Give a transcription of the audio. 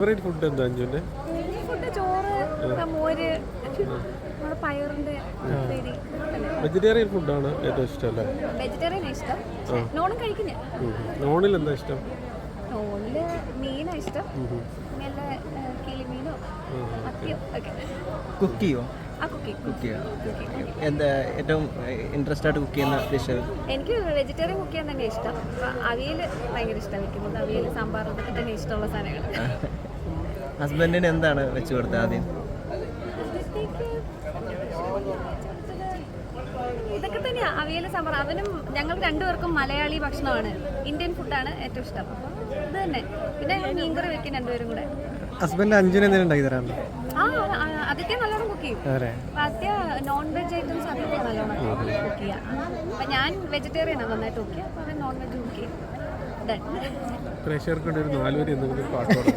Favourite food എന്താ അഞ്ജുന്റെ food ചോറ് മോര് പയറിന്റെ വെജിറ്റേറിയൻ ഫുഡാണ് ഏറ്റവും ഇഷ്ടം അല്ലേ? വെജിറ്റേറിയൻ ഇഷ്ടം. നോണും കഴിക്കുന്ന നോണിൽ എന്താ ഇഷ്ടം? നോണിൽ മീനാ ഇഷ്ടം. നല്ല കിളിമീനോ മത്തിയോ ഒക്കെ. കുക്ക് ചെയ്യോ? ആ കുക്കി എന്താ ഏറ്റവും ഇൻട്രസ്റ്റ് ആയിട്ട് കുക്ക് ചെയ്യുന്ന ഡിഷ് എനിക്ക് വെജിറ്റേറിയൻ കുക്ക് ചെയ്യാൻ തന്നെ ഇഷ്ടം. അവിയൽ ഭയങ്കര ഇഷ്ടം വെക്കുന്നത്. അവിയൽ സാമ്പാർ അതൊക്കെ തന്നെ ഇഷ്ടമുള്ള സാധനങ്ങൾ ഹസ്ബൻഡിന് എന്താണ് വെച്ചു കൊടുത്തത് ആദ്യം? ഇതൊക്കെ തന്നെയാ. അവിയൽ സാമ്പാർ. അവനും ഞങ്ങൾ രണ്ടുപേർക്കും മലയാളി ഭക്ഷണമാണ്. ഇന്ത്യൻ ഫുഡാണ് ഏറ്റവും ഇഷ്ടം. ഇത് തന്നെ. പിന്നെ മീൻകറി വെക്കും രണ്ടുപേരും കൂടെ. ഹസ്ബൻഡ് അഞ്ചിന് എന്തെങ്കിലും ഉണ്ടാക്കി തരാറുണ്ടോ? ആ അതൊക്കെ നല്ലോണം കുക്ക് ചെയ്യും. അതെ. നോൺ വെജ് ഐറ്റംസ് അതൊക്കെ നല്ലോണം കുക്ക് ചെയ്യാം. അപ്പൊ ഞാൻ വെജിറ്റേറിയൻ ആണ് നന്നായിട്ട് കുക്ക് ചെയ്യാം. അപ്പൊ നോൺ വെജ് കുക്ക് ചെയ്യും. പ്രഷർ പ്രേക്ഷകർക്ക് ഒരു നാലുപേര് എന്തെങ്കിലും പാട്ട് പാടാം.